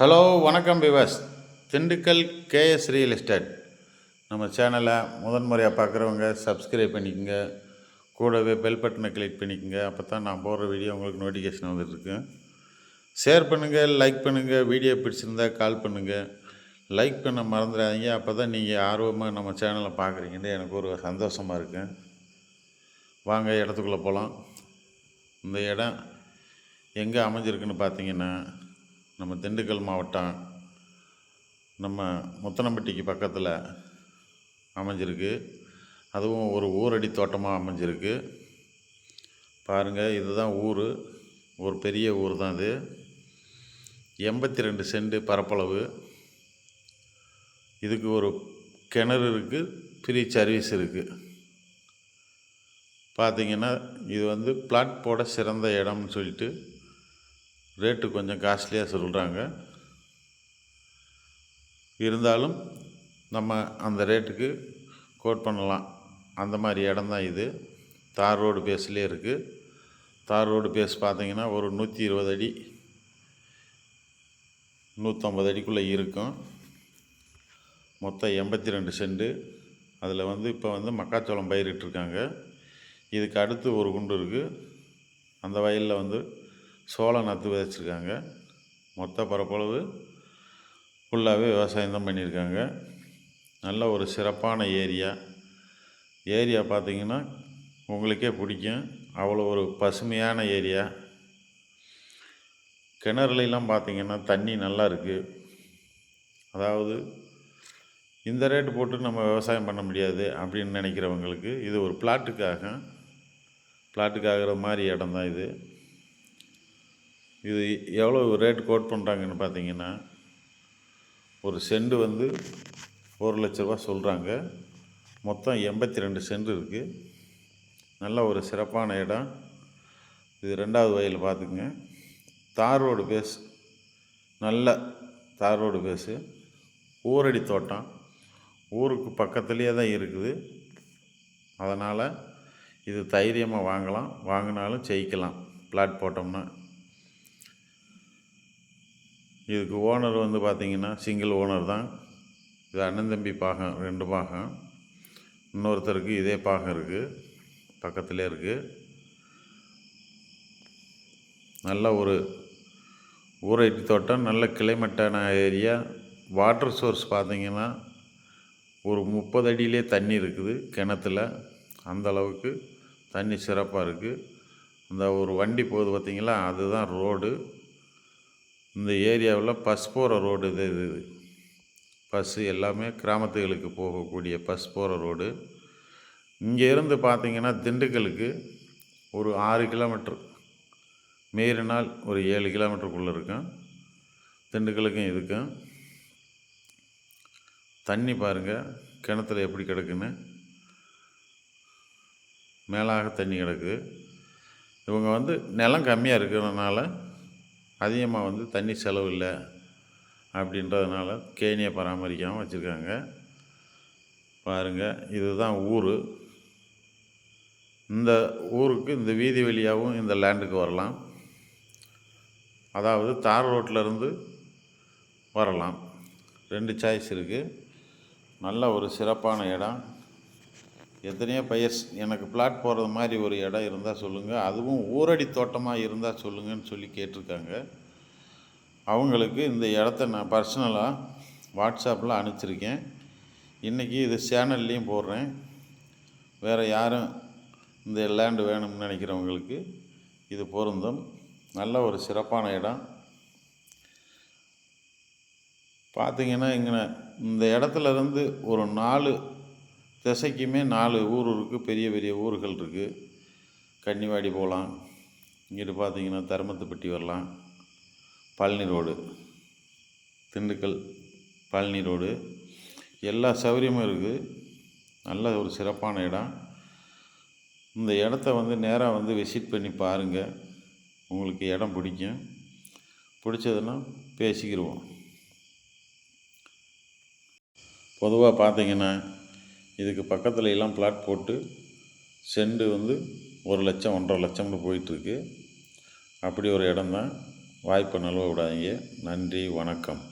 Hello வணக்கம் பிவாஸ் Dindigul KS real estate. நம்ம சேனலை முதன்முறையாக பார்க்குறவங்க சப்ஸ்கிரைப் பண்ணிக்கோங்க. கூடவே பெல் பட்டனை கிளிக் பண்ணிக்கோங்க. அப்போ தான் நான் போடுற வீடியோ உங்களுக்கு நோட்டிஃபிகேஷன் வந்துட்டுருக்கு ஷேர் பண்ணுங்கள் லைக் பண்ணுங்கள் வீடியோ பிடிச்சிருந்தா கால் பண்ணுங்கள் லைக் பண்ண மறந்துடாதீங்க. அப்போ தான் நீங்கள் ஆர்வமாக நம்ம சேனலை பார்க்குறீங்கன்னு எனக்கு ஒரு சந்தோஷமாக இருக்கு. வாங்க இடத்துக்குள்ளே போகலாம். இந்த இடம் எங்கே அமைஞ்சிருக்குன்னு பார்த்தீங்கன்னா நம்ம திண்டுக்கல் மாவட்டம் நம்ம முத்தனம்பட்டிக்கு பக்கத்தில் அமைஞ்சிருக்கு. அதுவும் ஒரு ஊரடி தோட்டமாக அமைஞ்சிருக்கு. பாருங்கள் இதுதான் ஊர். ஒரு பெரிய ஊர் தான் இது. எண்பத்தி ரெண்டு சென்ட் பரப்பளவு. இதுக்கு ஒரு கிணறு இருக்குது ஃப்ரீ சர்வீஸ் இருக்குது பார்த்தீங்கன்னா இது வந்து பிளாட் போட சிறந்த இடம்னு சொல்லிட்டு ரேட்டு கொஞ்சம் காஸ்ட்லியாக சொல்கிறாங்க. இருந்தாலும் நம்ம அந்த ரேட்டுக்கு கோட் பண்ணலாம். அந்த மாதிரி இடம் தான் இது. தார் ரோடு பேஸ்லேயே இருக்குது தார் ரோடு பேஸ் பார்த்தீங்கன்னா ஒரு நூற்றி இருபது அடி நூற்றம்பது அடிக்குள்ளே இருக்கும். மொத்தம் எண்பத்தி ரெண்டு செண்டு. அதில் வந்து இப்போ வந்து மக்காச்சோளம் பயிரிட்டிருக்காங்க. இதுக்கு அடுத்து ஒரு குண்டு இருக்குது அந்த வயலில் வந்து சோளம் நாற்று விதைச்சிருக்காங்க மொத்த பரப்பளவு ஃபுல்லாகவே விவசாயம் தான் பண்ணியிருக்காங்க. நல்ல ஒரு சிறப்பான ஏரியா. ஏரியா பார்த்திங்கன்னா உங்களுக்கே பிடிக்கும். அவ்வளோ ஒரு பசுமையான ஏரியா. கிணறுலாம் பார்த்திங்கன்னா தண்ணி நல்லா இருக்குது அதாவது இந்த ரேட்டு போட்டு நம்ம விவசாயம் பண்ண முடியாது அப்படின்னு நினைக்கிறவங்களுக்கு இது ஒரு பிளாட்டுக்காக பிளாட்டுக்காகிற மாதிரி இடம் தான் இது. இது எவ்வளோ ரேட் கோட் பண்ணுறாங்கன்னு பார்த்தீங்கன்னா ஒரு செண்டு வந்து ஒரு லட்ச ரூபா சொல்கிறாங்க மொத்தம் எண்பத்தி ரெண்டு செண்டு இருக்குது நல்ல ஒரு சிறப்பான இடம். இது ரெண்டாவது வயல் பார்த்துக்குங்க. தார் ரோடு பேஸ் நல்ல தார் ரோடு பேஸு ஊரடி தோட்டம். ஊருக்கு பக்கத்துலேயே தான் இருக்குது. அதனால் இது தைரியமாக வாங்கலாம். வாங்கினாலும் ஜெயிக்கலாம். பிளாட் போட்டோம்னா. இதுக்கு ஓனர் வந்து பார்த்திங்கன்னா சிங்கிள் ஓனர் தான். இது அண்ணன் தம்பி பாகம் ரெண்டு பாகம். இன்னொருத்தருக்கு இதே பாகம் இருக்குது பக்கத்துலேயே இருக்குது நல்ல ஒரு ஊரடி தோட்டம் நல்ல கிளைமட்டான ஏரியா. வாட்டர் சோர்ஸ் பார்த்திங்கன்னா ஒரு முப்பது அடியிலே தண்ணி இருக்குது கிணத்துல. அந்த அளவுக்கு தண்ணி சிறப்பாக இருக்குது அந்த ஒரு வண்டி போகுது பார்த்திங்களா அதுதான் ரோடு. இந்த ஏரியாவில் பஸ் போகிற ரோடு இது இது பஸ்ஸு எல்லாமே கிராமத்துகளுக்கு போகக்கூடிய பஸ் போகிற ரோடு. இங்கே இருந்து திண்டுக்கலுக்கு ஒரு ஆறு கிலோமீட்ரு மீறினால் ஒரு ஏழு கிலோமீட்டருக்குள்ளே இருக்கும். திண்டுக்கலுக்கும் இதுக்கும். தண்ணி பாருங்கள் கிணத்துல எப்படி கிடக்குன்னு. மேலாக தண்ணி கிடக்கு. இவங்க வந்து நிலம் கம்மியாக இருக்கிறதுனால அதிகமாக வந்து தண்ணி செலவு இல்லை அப்படின்றதுனால கேணியை பராமரிக்காமல் வச்சுருக்காங்க. பாருங்கள் இதுதான் ஊர். இந்த ஊருக்கு இந்த வீதி வழியாகவும் இந்த லேண்டுக்கு வரலாம். அதாவது தார் ரோட்டில் வரலாம். ரெண்டு சாய்ஸ் இருக்குது நல்ல ஒரு சிறப்பான இடம். எத்தனையோ பயிர் எனக்கு பிளாட் போடுற மாதிரி ஒரு இடம் இருந்தால் சொல்லுங்கள் அதுவும் ஊரடி தோட்டமாக இருந்தால் சொல்லுங்கன்னு சொல்லி கேட்டிருக்காங்க. அவங்களுக்கு இந்த இடத்த நான் பர்சனலாக வாட்ஸ்அப்பில் அனுப்பிச்சிருக்கேன். இன்றைக்கி இது சேனல்லையும் போடுறேன். வேறு யாரும் இந்த லேண்டு வேணும்னு நினைக்கிறவங்களுக்கு இது பொருந்தும். நல்ல ஒரு சிறப்பான இடம். பார்த்தீங்கன்னா இங்கே இந்த இடத்துல இருந்து ஒரு நாலு திசைக்குமே நாலு ஊர் இருக்குது பெரிய பெரிய ஊர்கள் இருக்குது கன்னிவாடி போகலாம். இங்கிட்டு பார்த்தீங்கன்னா தருமத்துப்பட்டி வரலாம். பழனி ரோடு. திண்டுக்கல் பழனி ரோடு. எல்லா சௌகரியமும் இருக்குது நல்ல ஒரு சிறப்பான இடம். இந்த இடத்த வந்து நேராக வந்து விசிட் பண்ணி பாருங்கள் உங்களுக்கு இடம் பிடிக்கும். பிடிச்சதுன்னா பேசிக்கிடுவோம் பொதுவாக பார்த்தீங்கன்னா இதுக்கு பக்கத்தில் எல்லாம் பிளாட் போட்டு செண்டு வந்து ஒரு லட்சம் ஒன்றரை லட்சம்னு போயிட்டுருக்கு. அப்படி ஒரு இடம் தான் வாய்ப்பை நழுவ விடாதீங்க. நன்றி வணக்கம்.